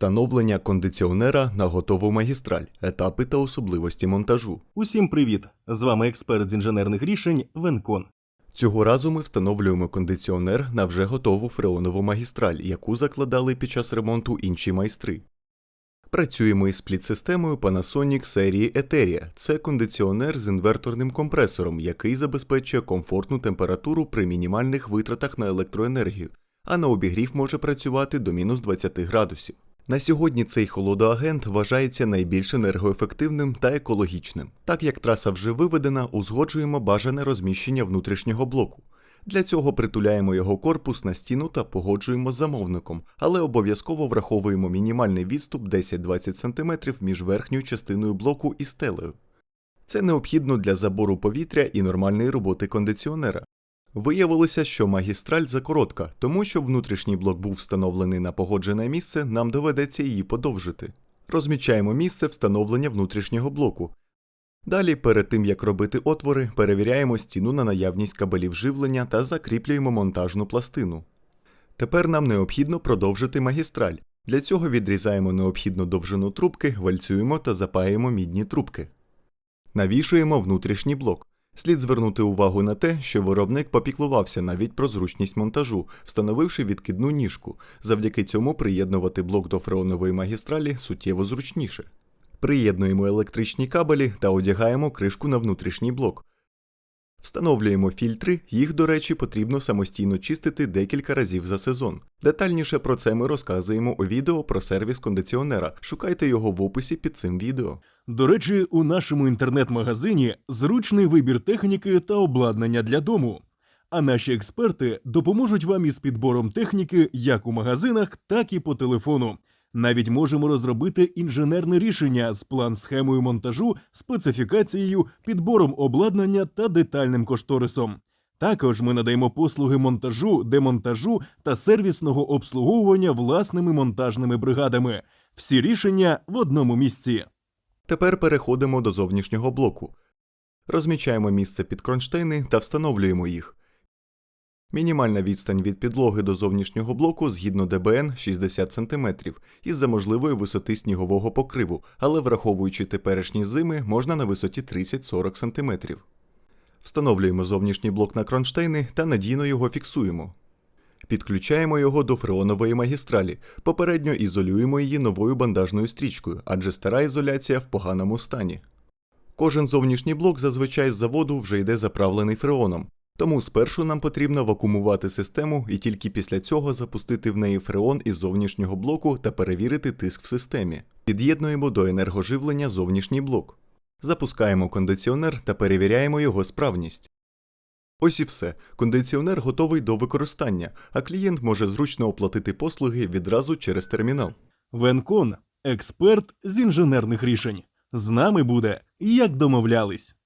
Встановлення кондиціонера на готову магістраль, етапи та особливості монтажу. Усім привіт! З вами експерт з інженерних рішень Венкон. Цього разу ми встановлюємо кондиціонер на вже готову фреонову магістраль, яку закладали під час ремонту інші майстри. Працюємо із спліт-системою Panasonic серії Eteria. Це кондиціонер з інверторним компресором, який забезпечує комфортну температуру при мінімальних витратах на електроенергію, а на обігрів може працювати до мінус 20 градусів. На сьогодні цей холодоагент вважається найбільш енергоефективним та екологічним. Так як траса вже виведена, узгоджуємо бажане розміщення внутрішнього блоку. Для цього притуляємо його корпус на стіну та погоджуємо з замовником, але обов'язково враховуємо мінімальний відступ 10-20 см між верхньою частиною блоку і стелею. Це необхідно для забору повітря і нормальної роботи кондиціонера. Виявилося, що магістраль закоротка, тому щоб внутрішній блок був встановлений на погоджене місце, нам доведеться її подовжити. Розмічаємо місце встановлення внутрішнього блоку. Далі, перед тим як робити отвори, перевіряємо стіну на наявність кабелів живлення та закріплюємо монтажну пластину. Тепер нам необхідно продовжити магістраль. Для цього відрізаємо необхідну довжину трубки, вальцюємо та запаємо мідні трубки. Навішуємо внутрішній блок. Слід звернути увагу на те, що виробник попіклувався навіть про зручність монтажу, встановивши відкидну ніжку. Завдяки цьому приєднувати блок до фреонової магістралі суттєво зручніше. Приєднуємо електричні кабелі та одягаємо кришку на внутрішній блок. Встановлюємо фільтри, їх, до речі, потрібно самостійно чистити декілька разів за сезон. Детальніше про це ми розказуємо у відео про сервіс кондиціонера. Шукайте його в описі під цим відео. До речі, у нашому інтернет-магазині зручний вибір техніки та обладнання для дому. А наші експерти допоможуть вам із підбором техніки як у магазинах, так і по телефону. Навіть можемо розробити інженерне рішення з план-схемою монтажу, специфікацією, підбором обладнання та детальним кошторисом. Також ми надаємо послуги монтажу, демонтажу та сервісного обслуговування власними монтажними бригадами. Всі рішення в одному місці. Тепер переходимо до зовнішнього блоку. Розмічаємо місце під кронштейни та встановлюємо їх. Мінімальна відстань від підлоги до зовнішнього блоку згідно ДБН 60 см із-за можливої висоти снігового покриву, але враховуючи теперішні зими, можна на висоті 30-40 см. Встановлюємо зовнішній блок на кронштейни та надійно його фіксуємо. Підключаємо його до фреонової магістралі. Попередньо ізолюємо її новою бандажною стрічкою, адже стара ізоляція в поганому стані. Кожен зовнішній блок зазвичай з заводу вже йде заправлений фреоном, тому спершу нам потрібно вакуумувати систему і тільки після цього запустити в неї фреон із зовнішнього блоку та перевірити тиск в системі. Під'єднуємо до енергоживлення зовнішній блок. Запускаємо кондиціонер та перевіряємо його справність. Ось і все. Кондиціонер готовий до використання, а клієнт може зручно оплатити послуги відразу через термінал. Венкон експерт з інженерних рішень. З нами буде, як домовлялись.